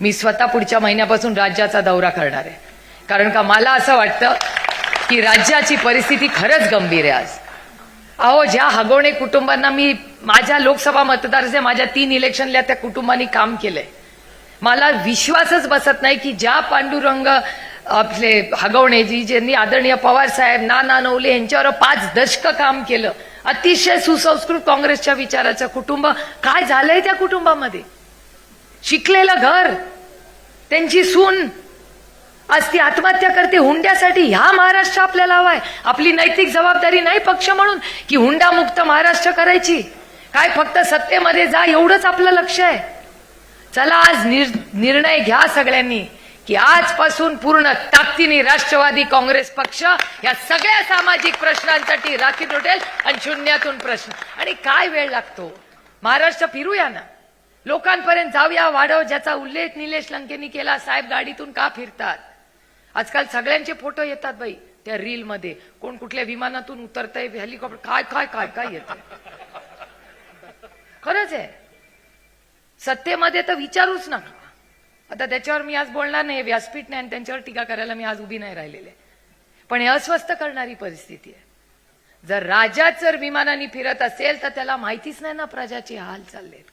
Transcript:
मी स्वतः पुढच्या महिन्यापासून राज्याचा दौरा करणार आहे. कारण का मला असं वाटतं की राज्याची परिस्थिती खरंच गंभीर आहे आज. अहो ज्या हगवणे कुटुंबांना मी माझ्या लोकसभा मतदार माझ्या तीन इलेक्शनला त्या कुटुंबांनी काम केलंय. मला विश्वासच बसत नाही की ज्या पांडुरंग आपले हगवणेजी ज्यांनी आदरणीय पवार साहेब नाना नवले यांच्यावर पाच दशक काम केलं. अतिशय सुसंस्कृत काँग्रेसच्या विचाराचं कुटुंब काय झालंय त्या कुटुंबामध्ये? शिकलेलं घर. त्यांची सून. आज ती आत्महत्या करते हुंड्यासाठी. ह्या महाराष्ट्र आपल्याला हवाय. आपली नैतिक जबाबदारी नाही पक्ष म्हणून की हुंडा मुक्त महाराष्ट्र करायची. काय फक्त सत्तेमध्ये जा एवढंच आपलं लक्ष आहे. चला आज निर- निर्णय घ्या सगळ्यांनी की आजपासून पूर्ण ताकदीने राष्ट्रवादी काँग्रेस पक्ष या सगळ्या सामाजिक प्रश्नांसाठी राखी तुटेल आणि शून्यातून प्रश्न. आणि काय वेळ लागतो? महाराष्ट्र फिरूया ना? लोकांपर्यंत जाऊया वाढव ज्याचा उल्लेख निलेश लंकेनी केला साहेब गाडीतून का फिरतात? आजकाल सगळ्यांचे फोटो येतात बाई त्या रील मध्ये कोण कुठल्या विमानातून उतरतंय हेलिकॉप्टर काय काय काय काय येत खरंच आहे. सत्तेमध्ये तर विचारूच नका. आता त्याच्यावर मी आज बोलणार नाही व्यासपीठ नाही आणि त्यांच्यावर टीका करायला मी आज उभी नाही राहिलेले पण हे अस्वस्थ करणारी परिस्थिती आहे. जर राजा जर विमानाने फिरत असेल तर त्याला माहितीच नाही ना प्रजाचे हाल चाललेत